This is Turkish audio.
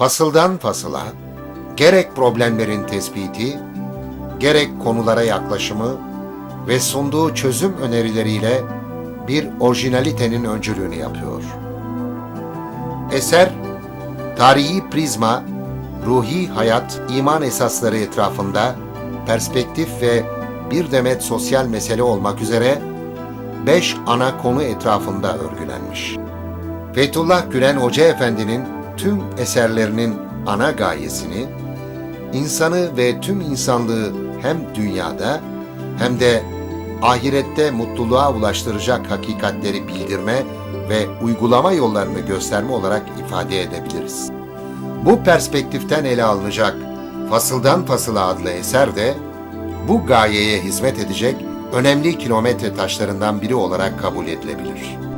Fasıldan fasıla, gerek problemlerin tespiti, gerek konulara yaklaşımı ve sunduğu çözüm önerileriyle bir orijinalitenin öncülüğünü yapıyor. Eser, tarihi prizma, ruhi hayat, iman esasları etrafında perspektif ve bir demet sosyal mesele olmak üzere beş ana konu etrafında örgülenmiş. Fethullah Gülen Hoca Efendi'nin tüm eserlerinin ana gayesini, insanı ve tüm insanlığı hem dünyada hem de ahirette mutluluğa ulaştıracak hakikatleri bildirme ve uygulama yollarını gösterme olarak ifade edebiliriz. Bu perspektiften ele alınacak Fasıldan Fasıla adlı eser de bu gayeye hizmet edecek önemli kilometre taşlarından biri olarak kabul edilebilir.